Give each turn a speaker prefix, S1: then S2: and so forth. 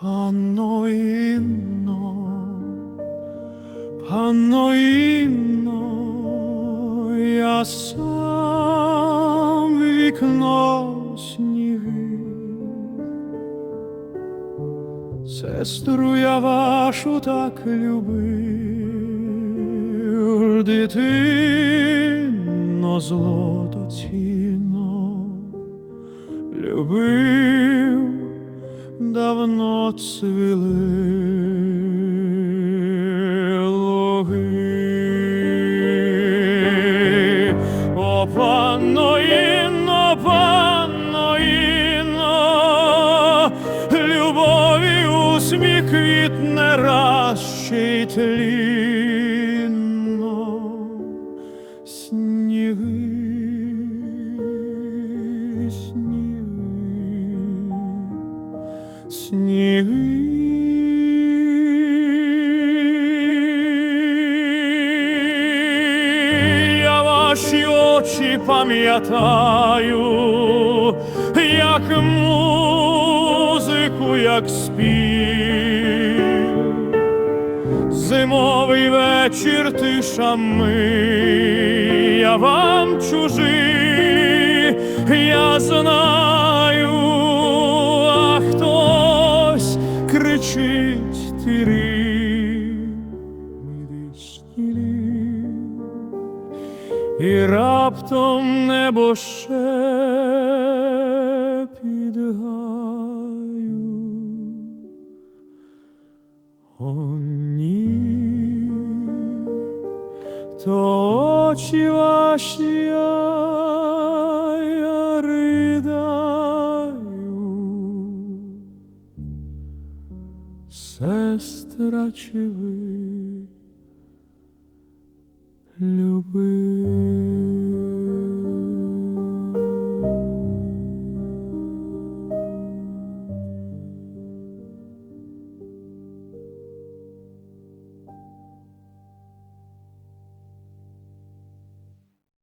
S1: Панно Інно, Панно Інно, я сам вікно сніги. Сестру я вашу так любив, дитино злотоцінно, любив, давно цвіли луги. О, панно Інно, панно Інно, любові усміх квітне раз ще й тлінно. Сніги, сніги, сніги. Я ваші очі пам'ятаю, як музику, як спів. Зимовий вечір тишами, я вам чужий, я знаю, і раптом небо ще підгаю. О, ні, то очі ваші я, я ридаю, сестра, чи ви любив?